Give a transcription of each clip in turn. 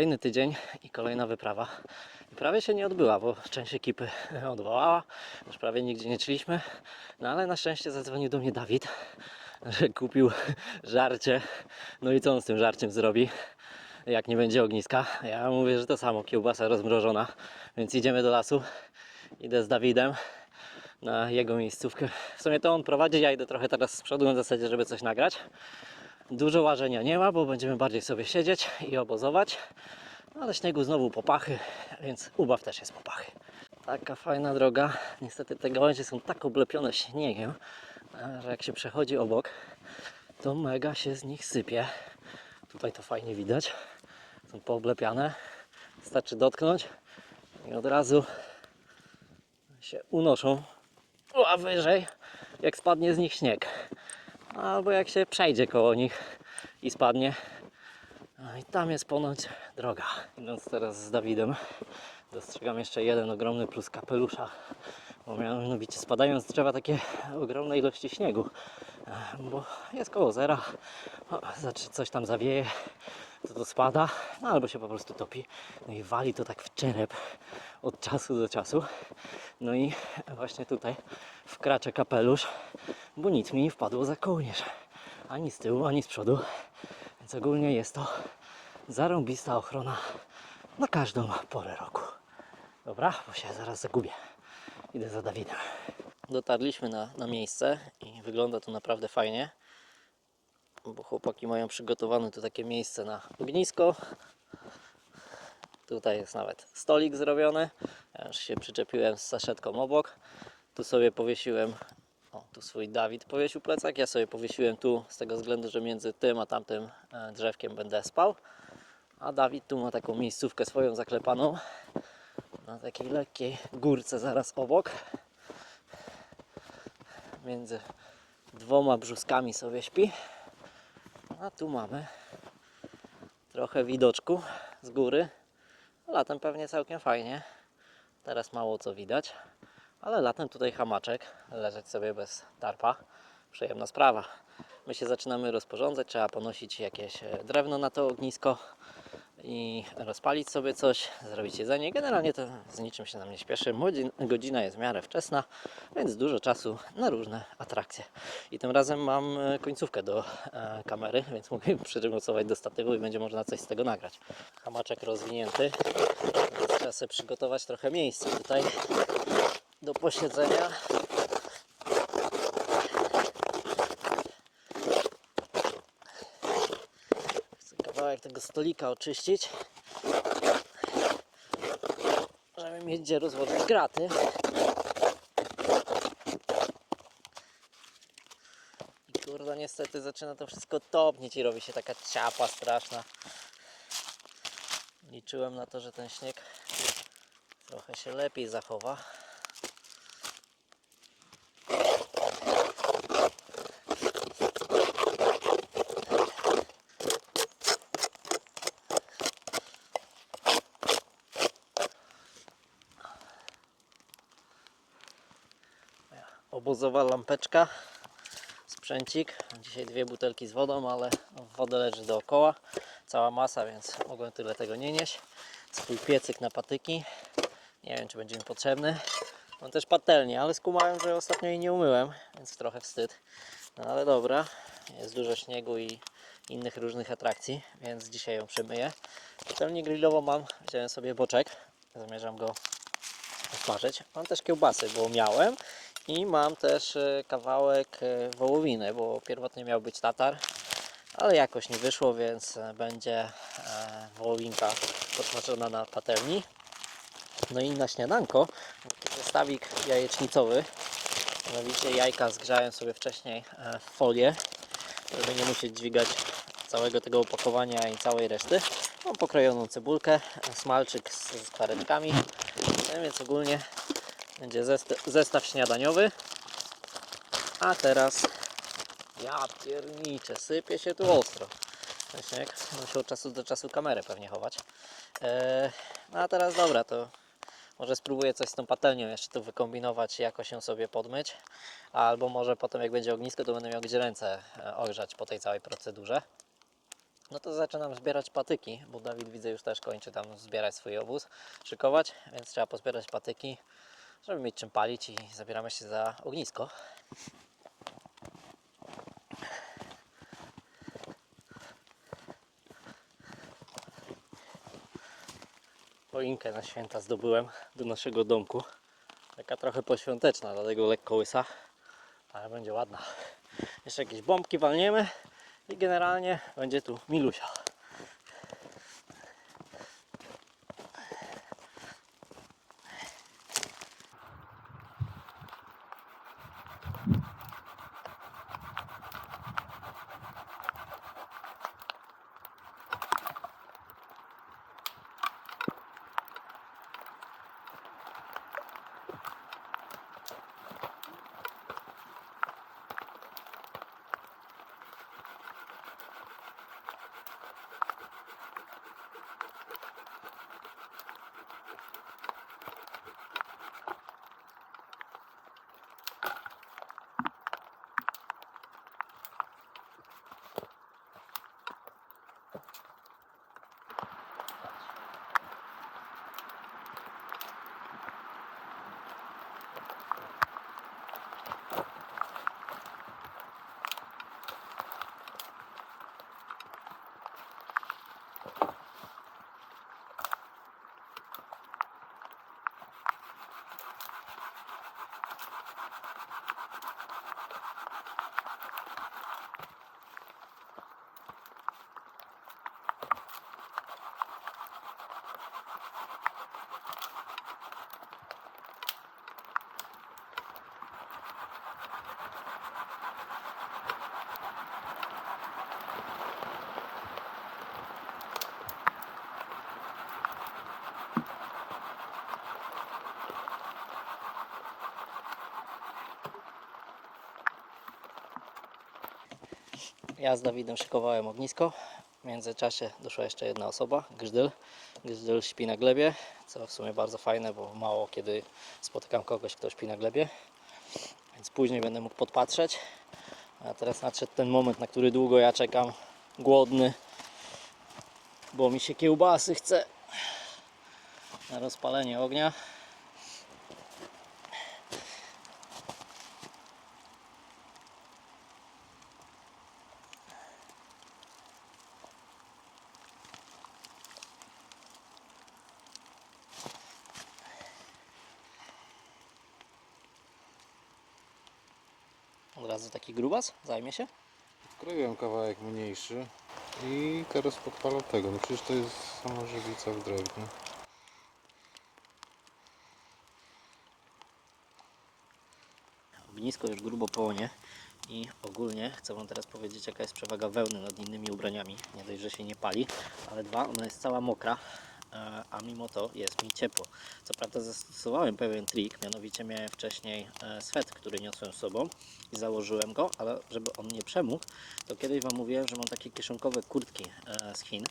Kolejny tydzień i kolejna wyprawa. I prawie się nie odbyła, bo część ekipy odwołała. Już prawie nigdzie nie szliśmy. No ale na szczęście zadzwonił do mnie Dawid, że kupił żarcie. No i co on z tym żarciem zrobi? Jak nie będzie ogniska? Ja mówię, że to samo, kiełbasa rozmrożona. Więc idziemy do lasu. Idę z Dawidem na jego miejscówkę. W sumie to on prowadzi, ja idę trochę teraz z przodu na zasadzie, żeby coś nagrać. Dużo łażenia nie ma, bo będziemy bardziej sobie siedzieć i obozować. No, ale śniegu znowu popachy, więc ubaw też jest popachy. Taka fajna droga. Niestety te gałęzie są tak oblepione śniegiem, że jak się przechodzi obok, to mega się z nich sypie. Tutaj to fajnie widać. Są pooblepiane. Wystarczy dotknąć i od razu się unoszą a wyżej, jak spadnie z nich śnieg. Albo jak się przejdzie koło nich i spadnie. No i tam jest ponoć droga. Idąc teraz z Dawidem, dostrzegam jeszcze jeden ogromny plus kapelusza. Bo mianowicie spadają z drzewa takie ogromne ilości śniegu. Bo jest koło zera, o, znaczy coś tam zawieje, to to spada, no albo się po prostu topi. No i wali to tak w czerep od czasu do czasu. No i właśnie tutaj wkracza kapelusz, bo nic mi nie wpadło za kołnierz. Ani z tyłu, ani z przodu. Więc ogólnie jest to zarąbista ochrona na każdą porę roku. Dobra, bo się zaraz zagubię. Idę za Dawidem. Dotarliśmy na, na miejsce i wygląda to naprawdę fajnie. Bo chłopaki mają przygotowane tu takie miejsce na ognisko. Tutaj jest nawet stolik zrobiony. Ja już się przyczepiłem z saszetką obok. Tu sobie powiesiłem, o tu swój Dawid powiesił plecak. Ja sobie powiesiłem tu z tego względu, że między tym a tamtym e, drzewkiem będę spał. A Dawid tu ma taką miejscówkę swoją zaklepaną na takiej lekkiej górce zaraz obok. Między dwoma brzuskami sobie śpi. A tu mamy trochę widoczku z góry. Latem pewnie całkiem fajnie. Teraz mało co widać. Ale latem tutaj hamaczek, leżeć sobie bez tarpa. Przyjemna sprawa. My się zaczynamy rozporządzać, trzeba ponosić jakieś e, drewno na to ognisko i rozpalić sobie coś, zrobić jedzenie. Generalnie to z niczym się nam nie śpieszy. Godzin- Godzina jest w miarę wczesna, więc dużo czasu na różne atrakcje. I tym razem mam e, końcówkę do e, kamery, więc mogę przymocować do statywu i będzie można coś z tego nagrać. Hamaczek rozwinięty, trzeba sobie przygotować trochę miejsca tutaj do posiedzenia. Chcę kawałek tego stolika oczyścić, żeby mieć gdzie rozłożyć graty. I kurde, niestety zaczyna to wszystko topnieć i robi się taka ciapa straszna. Liczyłem na to, że ten śnieg trochę się lepiej zachowa. Obozowa lampeczka, sprzęcik. Dzisiaj dwie butelki z wodą, ale woda leży dookoła. Cała masa, więc mogłem tyle tego nie nieść. Swój piecyk na patyki. Nie wiem, czy będzie mi potrzebny. Mam też patelnię, ale skumałem, że ostatnio jej nie umyłem, więc trochę wstyd. No ale dobra, jest dużo śniegu i innych różnych atrakcji, więc dzisiaj ją przemyję. Patelnię grillową mam, wziąłem sobie boczek. Zamierzam go smażyć. Mam też kiełbasy, bo miałem. I mam też e, kawałek e, wołowiny, bo pierwotnie miał być tatar, ale jakoś nie wyszło, więc e, będzie wołowinka podsmażona na patelni. No i na śniadanko zestawik jajecznicowy. Mianowicie jajka zgrzałem sobie wcześniej w folię, żeby nie musieć dźwigać całego tego opakowania i całej reszty. Mam pokrojoną cebulkę, smalczyk z, z karetkami, no więc ogólnie będzie zestaw, śniadaniowy. A teraz ja pierniczę, sypie się tu ostro. Śnieg muszę od czasu do czasu kamerę pewnie chować. Eee, no a teraz dobra, to może spróbuję coś z tą patelnią jeszcze tu wykombinować, jakoś ją sobie podmyć. Albo może potem jak będzie ognisko, to będę miał gdzie ręce e, ogrzać po tej całej procedurze. No to zaczynam zbierać patyki, bo Dawid widzę już też kończy tam zbierać swój obóz, szykować, więc trzeba pozbierać patyki, żeby mieć czym palić i zabieramy się za ognisko. Choinkę na święta zdobyłem do naszego domku. Taka trochę poświąteczna, dlatego lekko łysa, ale będzie ładna. Jeszcze jakieś bombki walniemy i generalnie będzie tu milusia. Ja z Dawidem szykowałem ognisko. W międzyczasie doszła jeszcze jedna osoba, Grzdyl. Grzdyl śpi na glebie, co w sumie bardzo fajne, bo mało kiedy spotykam kogoś, kto śpi na glebie. Więc później będę mógł podpatrzeć. A teraz nadszedł ten moment, na który długo ja czekam, głodny, bo mi się kiełbasy chce na rozpalenie ognia. Od razu taki grubas zajmie się. Kroiłem kawałek mniejszy i teraz podpalam tego. No przecież to jest sama żywica w drewnie. Ognisko już grubo płonie i ogólnie chcę Wam teraz powiedzieć jaka jest przewaga wełny nad innymi ubraniami. Nie dość, że się nie pali, ale dwa, ona jest cała mokra, a mimo to jest mi ciepło. Co prawda zastosowałem pewien trik, mianowicie miałem wcześniej e, swet, który niosłem sobą i założyłem go, ale żeby on nie przemógł, to kiedyś Wam mówiłem, że mam takie kieszonkowe kurtki e, z Chin.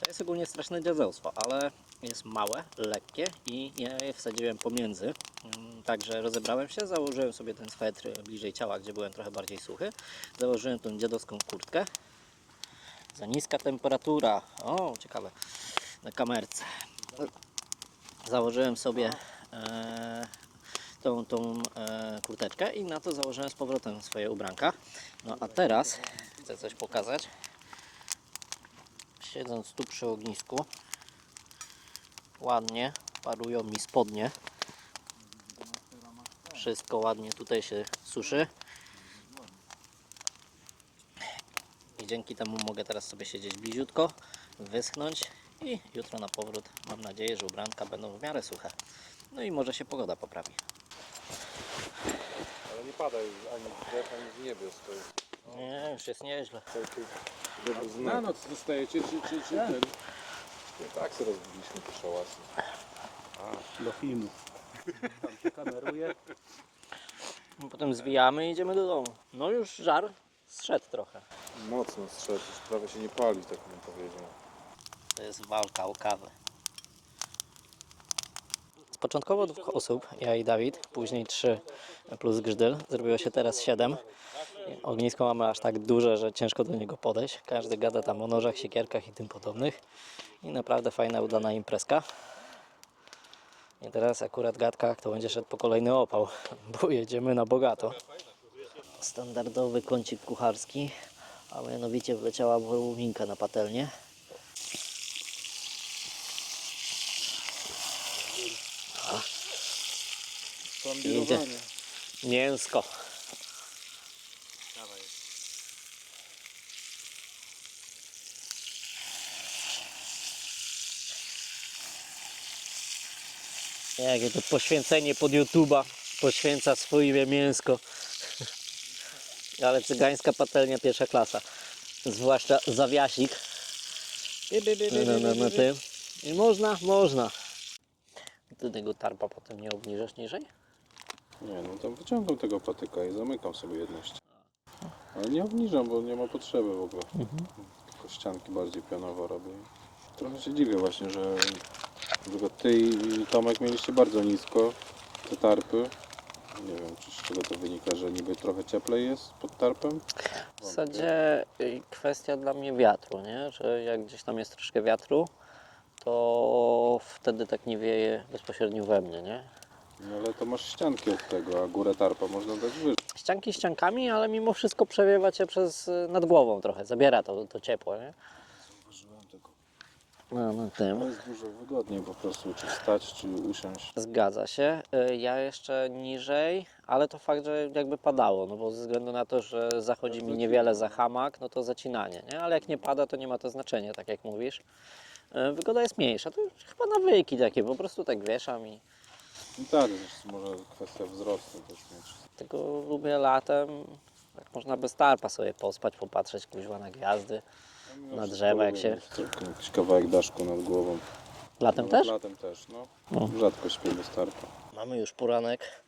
To jest ogólnie straszne dziadełstwo, ale jest małe, lekkie i ja je wsadziłem pomiędzy. Mm, Także rozebrałem się, założyłem sobie ten swetr bliżej ciała, gdzie byłem trochę bardziej suchy. Założyłem tą dziadowską kurtkę. Za niska temperatura. O, ciekawe. Na kamerce. Założyłem sobie e, tą, tą e, kurteczkę i na to założyłem z powrotem swoje ubranka. No a teraz chcę coś pokazać. Siedząc tu przy ognisku, ładnie parują mi spodnie. Wszystko ładnie tutaj się suszy. I dzięki temu mogę teraz sobie siedzieć bliziutko, wyschnąć i jutro na powrót mam nadzieję, że ubranka będą w miarę suche. No i może się pogoda poprawi. Ale nie pada już ani z drzew, ani z niebios. To jest Nie, już jest nieźle. taki dobry Na znak. noc zostajecie, czy, czy, czy ten? Nie, tak sobie rozbiliśmy te szałasy. Do filmu. Tam się kameruje. No Potem zwijamy i idziemy do domu. No już żar zszedł trochę. Mocno strzec, już prawie się nie pali, tak bym powiedział. To jest walka o kawę. początkowo dwóch osób, ja i Dawid, później trzy plus Grzydyl, zrobiło się teraz siedem. Ognisko mamy aż tak duże, że ciężko do niego podejść. Każdy gada tam o nożach, siekierkach i tym podobnych. I naprawdę fajna, udana imprezka. I teraz akurat gadka, kto będzie szedł po kolejny opał, bo jedziemy na bogato. Standardowy kącik kucharski, a mianowicie wleciała wołowinka na patelnię. Idzie. Mięsko. Jakie to poświęcenie pod YouTube'a. Poświęca swoje mięsko. Ale cygańska patelnia pierwsza klasa. Zwłaszcza zawiasik. No, no, no, tym. I można, można. Ty tego tarpa potem nie obniżasz niżej? Nie, no to wyciągam tego patyka i zamykam sobie jedność. Ale nie obniżam, bo nie ma potrzeby w ogóle. Tylko ścianki bardziej pionowo robię. Trochę się dziwię właśnie, że ty i Tomek mieliście bardzo nisko te tarpy. Nie wiem, czy z czego to wynika, że niby trochę cieplej jest pod tarpem. W zasadzie kwestia dla mnie wiatru, nie? Że jak gdzieś tam jest troszkę wiatru, to wtedy tak nie wieje bezpośrednio we mnie, nie? No ale to masz ścianki od tego, a górę tarpa można dać wyżej. Ścianki ściankami, ale mimo wszystko przewiewa cię przez y, nad głową trochę, zabiera to, to ciepło, nie? Użyłem tego. No, no To tym. jest dużo wygodniej po prostu, czy stać, czy usiąść. Zgadza się. Y, Ja jeszcze niżej, ale to fakt, że jakby padało, no bo ze względu na to, że zachodzi mi niewiele za hamak, no to zacinanie, nie? Ale jak nie pada, to nie ma to znaczenia, tak jak mówisz. Y, Wygoda jest mniejsza, to już chyba nawyki takie, po prostu tak wieszam i No tak, jest może kwestia wzrostu też mieć. Tylko lubię latem, jak można bez tarpa sobie pospać, popatrzeć kuźwa na gwiazdy. Na drzewa, jak się- Tylko Jakiś kawałek daszku nad głową. Latem No, też? Latem też, no. No. Rzadko śpię bez tarpa. Mamy już poranek.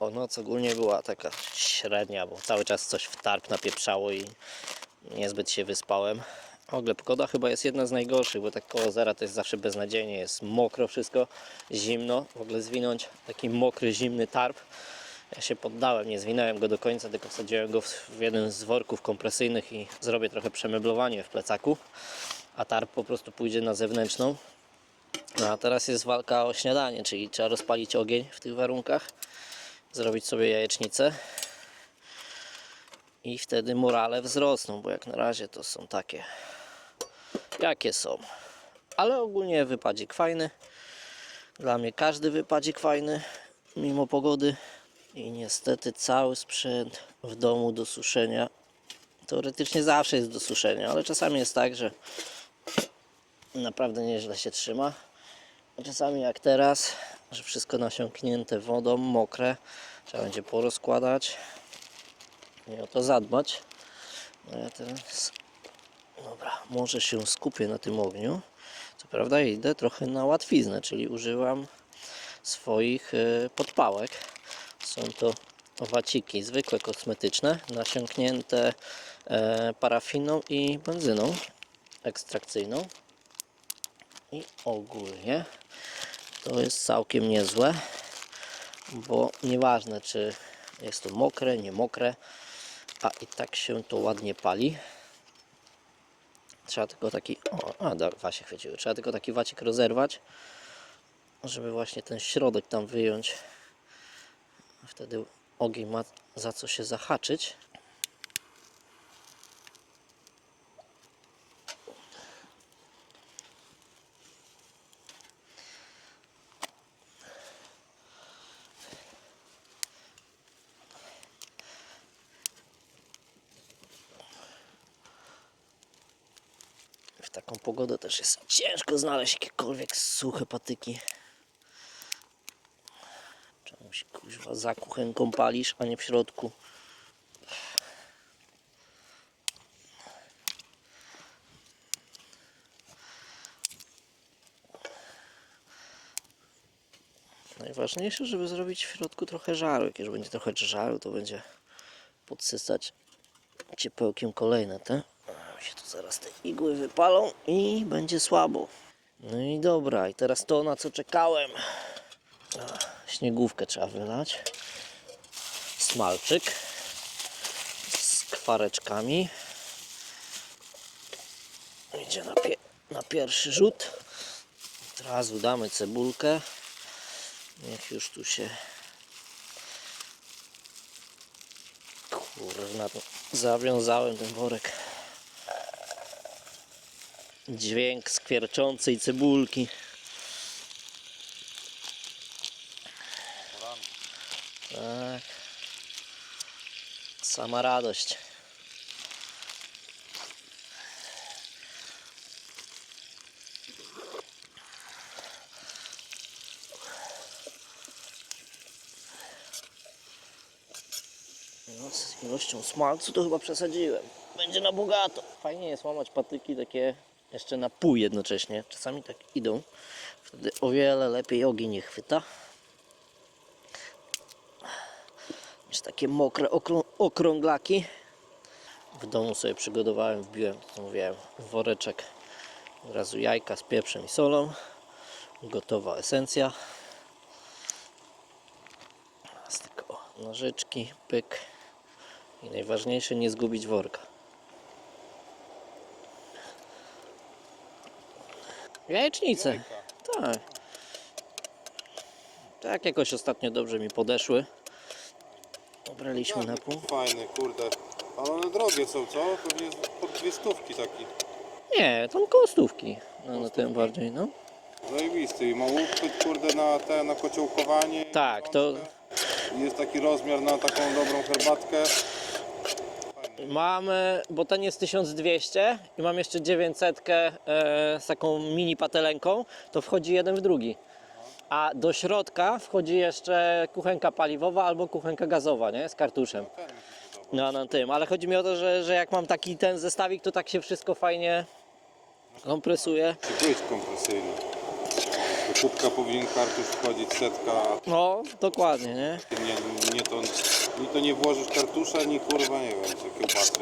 O noc ogólnie była taka średnia, bo cały czas coś w tarp napieprzało i niezbyt się wyspałem. W ogóle pogoda chyba jest jedna z najgorszych, bo tak koło zera to jest zawsze beznadziejnie, jest mokro wszystko, zimno. W ogóle zwinąć taki mokry, zimny tarp. Ja się poddałem, nie zwinąłem go do końca, tylko wsadziłem go w jeden z worków kompresyjnych i zrobię trochę przemeblowanie w plecaku. A tarp po prostu pójdzie na zewnętrzną. No a teraz jest walka o śniadanie, czyli trzeba rozpalić ogień w tych warunkach, zrobić sobie jajecznicę i wtedy morale wzrosną, bo jak na razie to są takie, jakie są. Ale ogólnie wypadzik fajny. Dla mnie każdy wypadzik fajny, mimo pogody. I niestety cały sprzęt w domu do suszenia teoretycznie zawsze jest do suszenia, ale czasami jest tak, że naprawdę nieźle się trzyma. Czasami jak teraz, że wszystko nasiąknięte wodą, mokre, trzeba będzie porozkładać i o to zadbać. No ja teraz, dobra, może się skupię na tym ogniu. Co prawda idę trochę na łatwiznę, czyli używam swoich e, podpałek. Są to waciki zwykłe kosmetyczne, nasiąknięte e, parafiną i benzyną ekstrakcyjną. I ogólnie to jest całkiem niezłe, bo nieważne czy jest to mokre, nie mokre, a i tak się to ładnie pali. Trzeba tylko taki, o, a da, się chwyciły, trzeba tylko taki wacik rozerwać, żeby właśnie ten środek tam wyjąć. Wtedy ogień ma za co się zahaczyć. W taką pogodę też jest ciężko znaleźć jakiekolwiek suche patyki. Czemuś kuźwa za kuchenką palisz, a nie w środku. Najważniejsze, żeby zrobić w środku trochę żaru. Jak już będzie trochę żaru, to będzie podsysać ciepełkiem kolejne te. Się tu zaraz te igły wypalą i będzie słabo. No i dobra, i teraz to na co czekałem. Śniegówkę trzeba wylać. Smalczyk z kwareczkami. Idzie na, pie na pierwszy rzut. Od razu damy cebulkę. Niech już tu się Kurna, zawiązałem ten worek. Dźwięk skwierczącej cebulki. Tak. Sama radość. No, z ilością smalcu to chyba przesadziłem. Będzie na bogato. Fajnie jest łamać patyki takie jeszcze na pół jednocześnie. Czasami tak idą. Wtedy o wiele lepiej ogień nie chwyta. Niż takie mokre okrą- okrąglaki. W domu sobie przygotowałem, wbiłem, mówiłem, woreczek. Od razu jajka z pieprzem i solą. Gotowa esencja. O, nożyczki, pyk. I najważniejsze nie zgubić worka. Jajecznice. Tak. Tak jakoś ostatnio dobrze mi podeszły. Obraliśmy na pół. Fajny, kurde. Ale one drogie są, co? Pewnie pod dwie stówki taki. Nie, tam koło stówki. No, na tym bardziej, no. Zajebisty i ma uchwyt, kurde, na te, na kociołkowanie. Tak, to I Jest taki rozmiar na taką dobrą herbatkę. Mamy, bo ten jest 1200 i mam jeszcze 900 e, z taką mini patelenką, to wchodzi jeden w drugi. A do środka wchodzi jeszcze kuchenka paliwowa albo kuchenka gazowa, nie? Z kartuszem. No na tym, ale chodzi mi o to, że, że jak mam taki ten zestawik, to tak się wszystko fajnie kompresuje. Czy być kompresyjny? Kubka powinien kartusz wchodzić setka, No, dokładnie, nie? nie, nie to, ni to nie włożysz kartusza, ni kurwa nie wiem, co kiełbasy,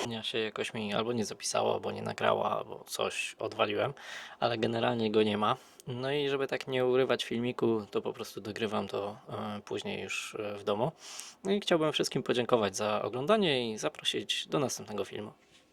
nie? dnia się jakoś mi albo nie zapisało, albo nie nagrała, albo coś odwaliłem, ale generalnie go nie ma. No i żeby tak nie urywać filmiku, to po prostu dogrywam to e, później już e, w domu. No i chciałbym wszystkim podziękować za oglądanie i zaprosić do następnego filmu.